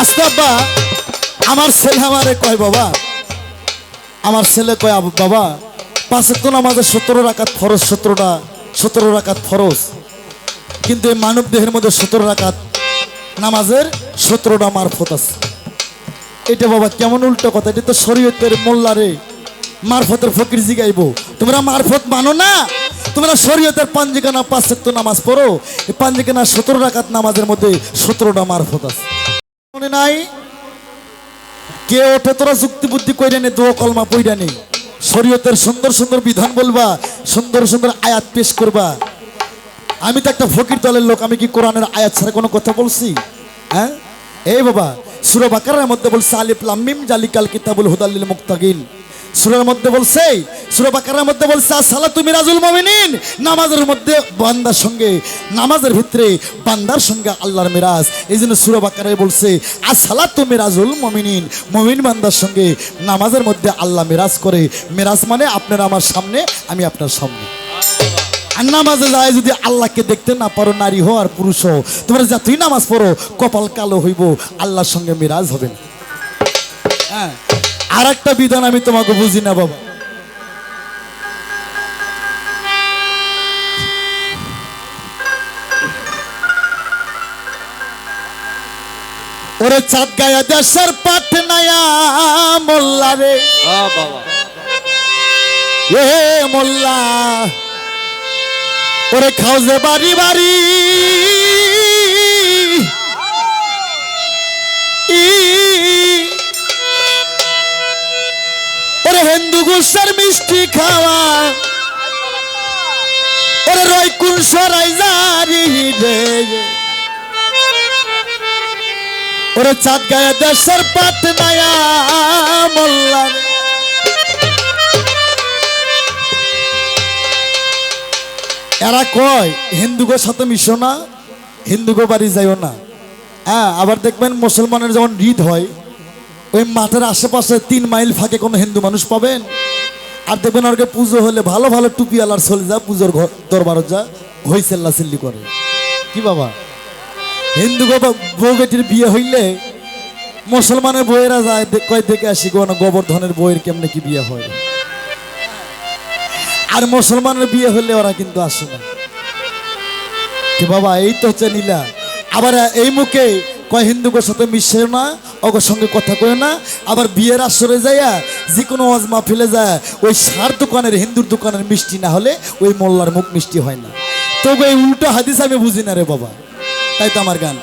আস্তে আমার ছেলে আমারে কয়, বাবা, আমার ছেলে কয় বাবা পাঁচের তো আমাদের সতেরো রাখাত ফরজ, সতেরোটা, সতেরো রাখাত ফরজ। কিন্তু এই মানব দেহের মধ্যে সতেরো রাখাত নামাজের সতেরোটা মারফত আছে। এটা বাবা, কেমন উল্টো কথা, এটা তো শরীয়তের মোল্লারে মারফতের ফকির জিগাইব। তোমরা মারফত মানো না? তোমরা শরীয়তের পাঞ্জিকানা পাঁচের নামাজ পড়ো। এই পাঞ্জিকানা সতেরো রাকাত নামাজের মধ্যে সতেরোটা মারফত আছে। মনে নাই? কে ওঠে তোরা যুক্তি বুদ্ধি কইরা নে, দোয়া কলমা পইরা নেই শরীয়তের সুন্দর সুন্দর বিধান বলবা, সুন্দর সুন্দর আয়াত পেশ করবা। আমি তো একটা ফকির দলের লোক, আমি কি কোরআনের আয়াত ছাড়া কোনো কথা বলছি? হ্যাঁ? এই বাবা সুরবাকারের মধ্যে বলছে, আলিফ লামিম জালিকাল কিতাবুল হুদাল্লিল মুক্তাগিন সুরার মধ্যে বলছে, সুরা বাকারের মধ্যে বলছে সালাতু মিরাজুল মুমিনিন। নামাজের মধ্যে বান্দার সঙ্গে, নামাজের ভিতরে বান্দার সঙ্গে আল্লাহর মিরাজ। এই জন্য সুরা বাকারে বলছে আসসালাতু মিরাজুল মুমিনিন। মুমিন বান্দার সঙ্গে নামাজের মধ্যে আল্লাহ মিরাজ করে। মিরাজ মানে আপনার আমার সামনে, আমি আপনার সামনে। আর নামাজে যায় যদি আল্লাহকে দেখতে না পারো, নারী হো আর পুরুষ হো তোমরা যতই নামাজ পড়ো, কপাল কালো হইব, আল্লাহর সঙ্গে মিরাজ হবে না। হ্যাঁ। আর একটা বিধান আমি তোমাকে বুঝি না বাবা। ওরে চাঁদ গায়া দেশের পাঠ নায়া মোল্লা রে। এ মোল্লা। ওরে খাও যে বাড়ি বাড়ি। হিন্দু গুসার মিষ্টি খাওয়া। ওরে রয় কুন সরাই জারি রে। ওরে চাঁদ গায়ে দেশের পাট নায়া মোল্লা এরা কয় হিন্দুগো সাথে মিশো না হিন্দুগো বাড়ি যাইও না। হ্যাঁ আবার দেখবেন মুসলমানের যেমন ঈদ হয় ওই মাঠের আশেপাশে তিন মাইল ফাঁকে কোনো হিন্দু মানুষ পাবেন? আর দেখবেন ওরকে পুজো হলে ভালো ভালো টুপি আলার চলে যা পুজোর ঘর দরবার যা হই চেল্লা করে। কি বাবা? হিন্দু গো বউ বেটির বিয়ে হইলে মুসলমানের বইয়েরা যায় কয় দেখে আসি না গোবর্ধনের বইয়ের কেমনে কি বিয়ে হয়? আর মুসলমানের বিয়ে হলে ওরা কিন্তু আসে না। কি বাবা, এই তো হচ্ছে নীলা আবার এই মুখে কয় হিন্দুকের সাথে মিশে না অগর সঙ্গে কথা কয় না, আবার বিয়ের আসরে যাইয়া যে কোনো ওয়াজ মাহফিলে যায়, ওই সার দোকানের, হিন্দুর দোকানের মিষ্টি না হলে ওই মোল্লার মুখ মিষ্টি হয় না। তো এই উল্টো হাদিস আমি বুঝি না রে বাবা। তাই তো আমার গান।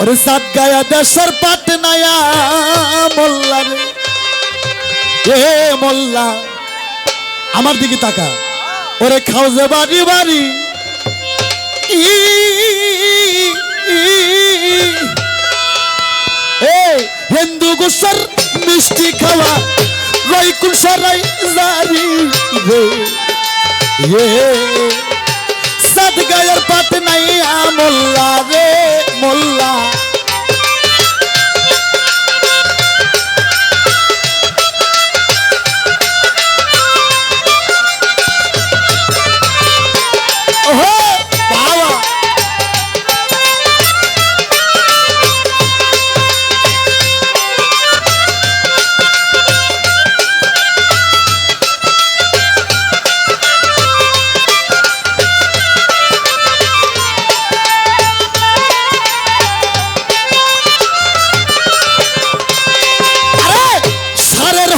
ওরে সাত গায়া দেশের পাট নায়া, মোল্লা রে। এ মোল্লা, আমার দিকে তাকা। ওরে খাও যে বাড়ি বাড়ি। হিন্দু গুসার মিষ্টি খাওয়া রই কুলসারাই জারি রে। এ, সাত গায়ের পাট নাই মোল্লা রে, মোল্লা।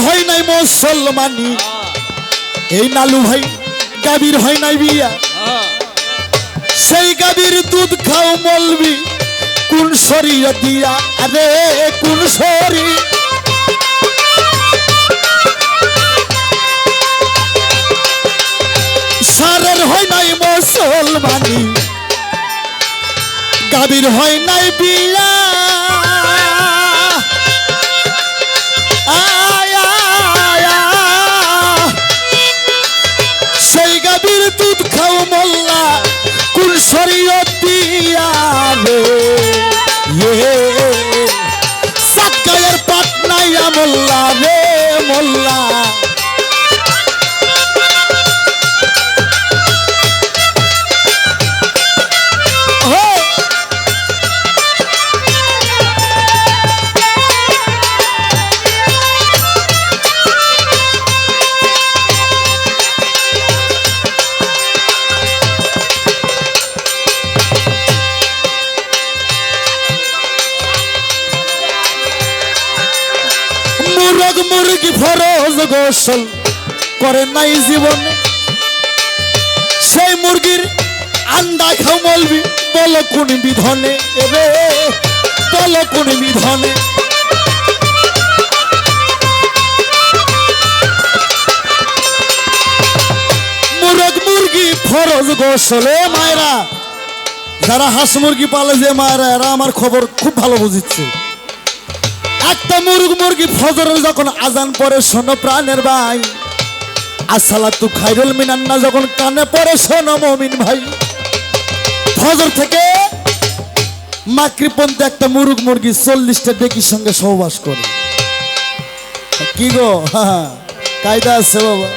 হয় নাই মুসলমানি এই নালু ভাই গাবির হয় নাই বিয়া। সেই গাবির দুধ খাও মলবি, কোন শরীর দিয়া? আরে, কোন শরী সারের হয় নাই মুসলমানি গাবির হয় নাই বিয়া। করে নাই জীবনে। সেই মুরগির আন্ডা খাও মলবি, বলো কোন বিধনে? এবে, বলো কোন বিধনে? মুরগ মুরগি ফরজ গোসলে মায়েরা। যারা হাঁস মুরগি পালে যে মায়েরা, এরা আমার খবর খুব ভালো বুঝিচ্ছে। একটা মুরগ মুরগি ফজরের যখন আজান পরে শোনো প্রাণের ভাই আসসালাতু খাইরুল মিনান্না যখন কানে পড়ে শোনো মমিন ভাই ফজর থেকে মাকরি একটা মুরগ মুরগি চল্লিশটা ডেকির সঙ্গে সহবাস করে কি গো হ্যাঁ কায়দা আছে বাবা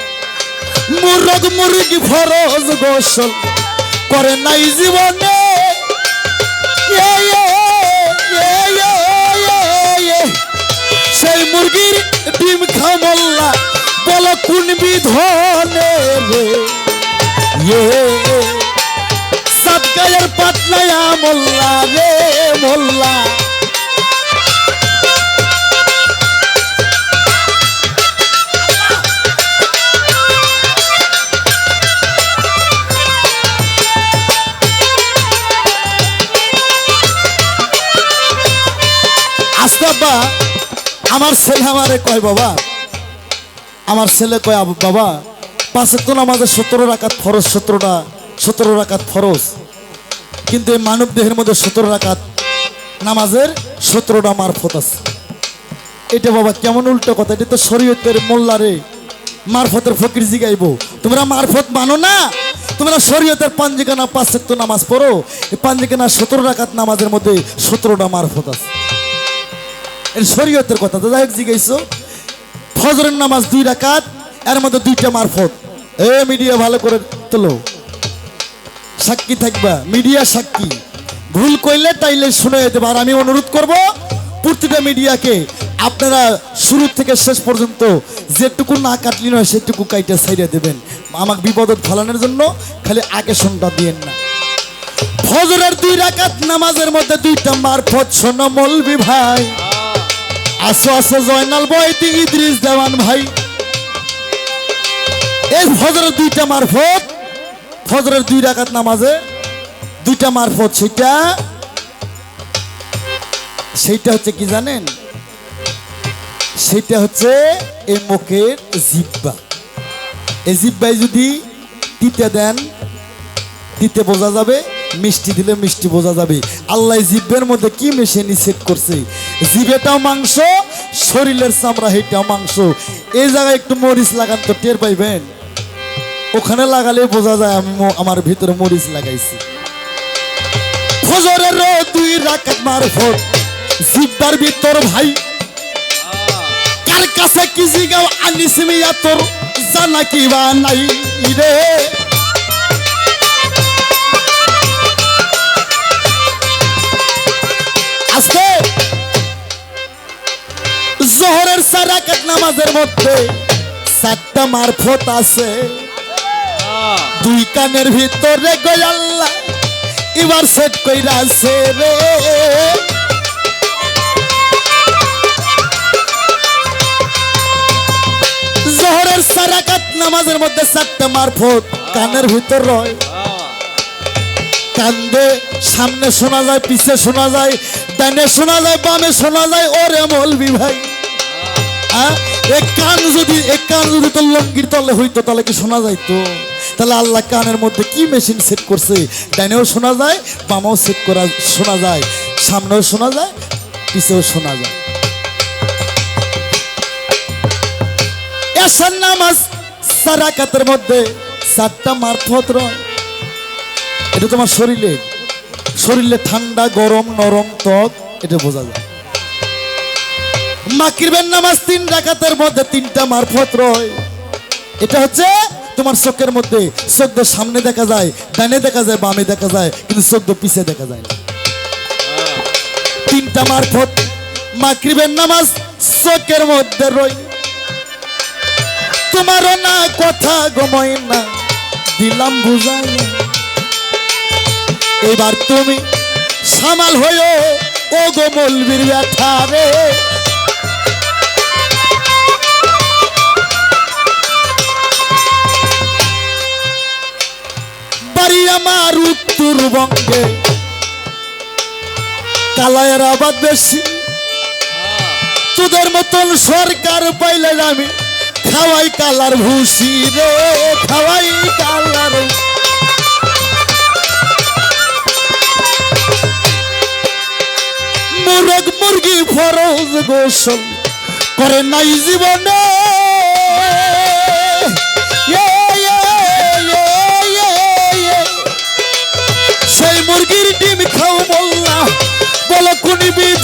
মুরগ মুরগি ফরজ গোসল করে নাই জীবনে। সেই মুরগির ডিম খামল্লা আমার ছেলে আমারে কয়, বাবা, আমার ছেলে কয় বাবা, পাঁচে তো আমাদের সতেরো রাকাত ফরজ, সতেরোটা, সতেরো রাকাত ফরজ। কিন্তু এই মানব দেহের মধ্যে সতেরো রাকাত নামাজের সতেরোটা মারফত আছে। এটা বাবা কেমন উল্টো কথা? এটা তো শরীয়তের মোল্লারে মারফতের ফকির জিগাইব। তোমরা মারফত মানো না। তোমরা শরীয়তের পাঞ্জিকানা পাঁচ নামাজ পড়ো। এই পাঞ্জিকানা সতেরো রাকাত নামাজের মধ্যে সতেরোটা মারফত আছে। শরীয়তের কথা তো যাই হোক ফজরের নামাজ দুই রাকাত, এর মধ্যে দুইটা মারফত। এ, মিডিয়া ভালো করে তোলো। সাক্ষী থাকবা, মিডিয়া সাক্ষী। ভুল কইলে তাইলে শুনে যেতে আর আমি অনুরোধ করব, প্রতিটা মিডিয়াকে আপনারা শুরু থেকে শেষ পর্যন্ত যেটুকু না কাটলি নয়, সেটুকু কাইটা সাইডে দেবেন। আমাকে বিপদত ফলানোর জন্য খালি আগে শুনটা দিয়েন না। ফজরের দুই রাকাত, নামাজের মধ্যে দুইটা মারফত, শোনো মলবি ভাই। আসো আসো, জয়নাল বয়তি ইদ্রিস দেওয়ান ভাই। এই ফজরের দুইটা মারফত, ফজরের দুই নামাজে দুইটা মারফত, সেটা হচ্ছে কি জানেন? সেইটা হচ্ছে মুখের জিব্বা এই জিব্বাই যদি তিতে দেন, তিতে বোঝা যাবে, মিষ্টি দিলে মিষ্টি বোঝা যাবে। আল্লাহ জিব্বের মধ্যে কি মেশিনি সেট করছে? জিবেটাও মাংস, শরীরের চামড়া হেটাও মাংস। এই জায়গায় একটু মরিচ লাগান তো, টের পাইবেন? ওখানে লাগালে বোঝা যায় আমি আমার ভিতরে মরিচ লাগাইছি। দুই রাকাত মারফত, জিব্বার ভিতর ভাই। কার কাছে কি জিগাও আনিসিমিয়া তোর, জানা কি বা নাই রে? সারাকাত নামাজের মধ্যে সাতটা মারফত আছে। দুই কানের ভিতরে গয়াল্লা এবার সেট কইরা আছে রে। জোহরের সারাকাত নামাজের মধ্যে সাতটা মারফত কানের ভিতর রয়। কান্দে, সামনে শোনা যায়, পিছে শোনা যায়, ডানে শোনা যায়, বামে শোনা যায়, ওরে মলবি ভাই। হ্যাঁ? এক কান যদি, এক কান যদি তোর লঙ্গির তলে হইতো, তাহলে কি শোনা তাহলে আল্লাহ কানের মধ্যে কি মেশিন সেট করছে? ডাইনেও শোনা যায়, বামেও সেট করা শোনা যায়, সামনেও শোনা যায়, পিছেও শোনা যায়। এসার নামাজ সারাকাতের মধ্যে চারটা মারফত রয়। এটা তোমার শরীরে। শরীরে ঠান্ডা, গরম, নরম, ত্বক, এটা বোঝা যায়। মাকিরবেন নামাজ তিন রাকাতের মধ্যে তিনটা মারফত রয়। এটা হচ্ছে তোমার চোখের মধ্যে। চোখ সামনে দেখা যায়, ডানে দেখা যায়, বামে দেখা যায়, কিন্তু চোখ দিয়ে পিছে দেখা যায় না। তিনটা মারফত মাকরিবের নামাজ চোখের মধ্যে রই তোমারও না কথা গময় না দিলাম বুঝাই এবার তুমি সামাল হয়েও ও গো মলবির ব্যথা রে। বাড়ি আমার উত্তরবঙ্গে কালায়ের আবাদ বেশি। তোদের মতন সরকার পাইলে আমি খাওয়াই কালার ভুসি রে, খাওয়াই কালার। মুরগ মুরগি ফরজ গোসল করে নাই জীবনে।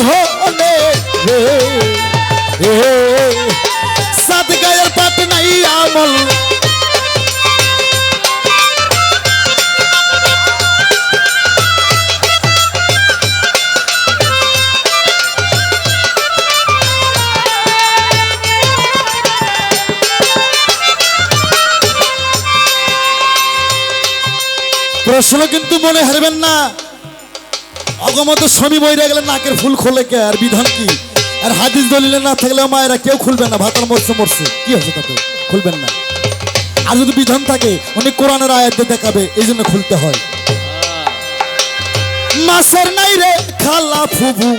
বিধনে রে এ, সাত গায়ের পাট নাই আমল প্রশ্ন কিন্তু মনে হারবেন না অগমত স্বামী বইরে গেলে নাকের ফুল খোলে কে? আর বিধান কি? আর হাদিস দলিলে না থাকলে মায়েরা কেউ খুলবে না, ভাতার মরছে মরছে। কি হচ্ছে তাতে? খুলবেন না। আর যদি বিধান থাকে, উনি কোরআনের আয়াতে দেখাবে এই জন্য খুলতে হয়। মাসের নাই রে, খালা ফুবু,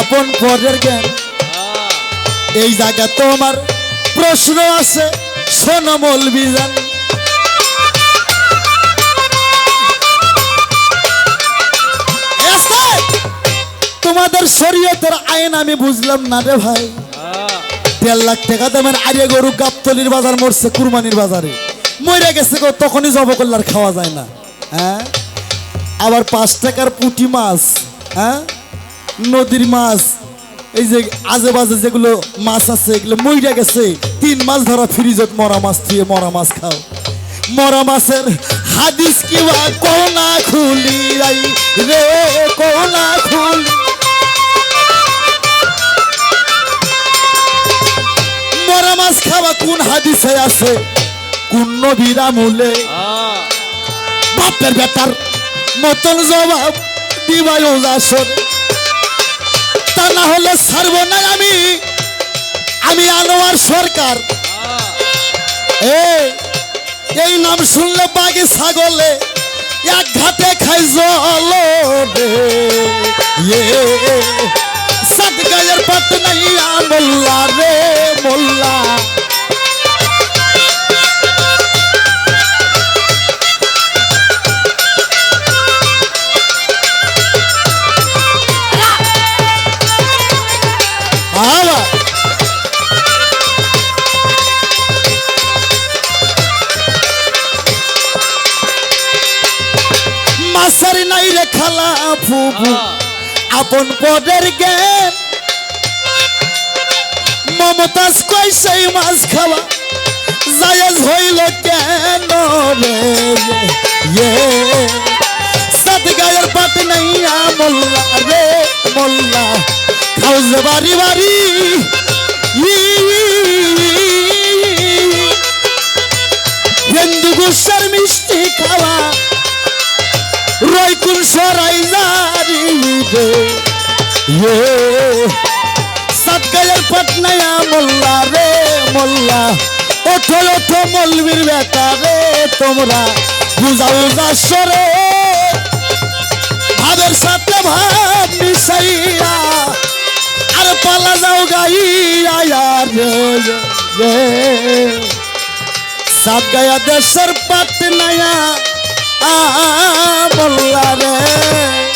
আপন পরের জ্ঞান। এই জায়গা তোমার প্রশ্ন আছে, শোনো মলবি তোমাদের শরীয়তের আইন আমি বুঝলাম না রে ভাই। দেড় লাখ টাকা দামের আরিয়া গরু গাবতলির বাজার মরছে কুরবানির বাজারে। মরে গেছে গো, তখনই জব করলে আর খাওয়া যায় না। হ্যাঁ? আবার পাঁচ টাকার পুঁটি মাছ হ্যাঁ? নদীর মাছ, এই যে আজে বাজে যেগুলো মাছ আছে, এগুলো মইরা গেছে। তিন মাস ধরা ফ্রিজত মরা মাছ দিয়ে মরা মাছ খাও। মরা মাছের হাদিস কিবা কোনা খুলি রে, কোনা খুলি মরা মাছ খাওয়া কোন হাদিসে আছে? কোন নবীরা মূলে বাপের বেটার মতন জবাব দিবাই আসর। তা না হলে ছাড়ব না আমি। আমি আনোয়ার সরকার। এই নাম শুনলে বাগে ছাগলে এক ঘাটে খাই জল গায়ের পাত নাই মোল্লা রে মোল্লা। আবার নাই রে খালা ফুবু। আপন পদের জ্ঞান মমতাজ কই সেই মাছ খাওয়া? জায়াজ হইল কেন রে? ইয়ে। সাত গায়ের পাত নাই মোল্লা রে, মোল্লা। খাও যে বাড়ি বাড়ি। হিন্দু গুসার মিষ্টি খাওয়া। রয়কুল সরাই রে। ইয়ে। পাটনায়া মোল্লা রে মোল্লা, ওঠো ওঠো মলবির বেটা রে তোমরা। বুঝা বুঝাও সরে। ভাবের সাথে ভাব মিশাইয়া, আর পালা যাও গাইয়া রে। সাত গায়া দেশের পাটনায়া আ, মোল্লা রে।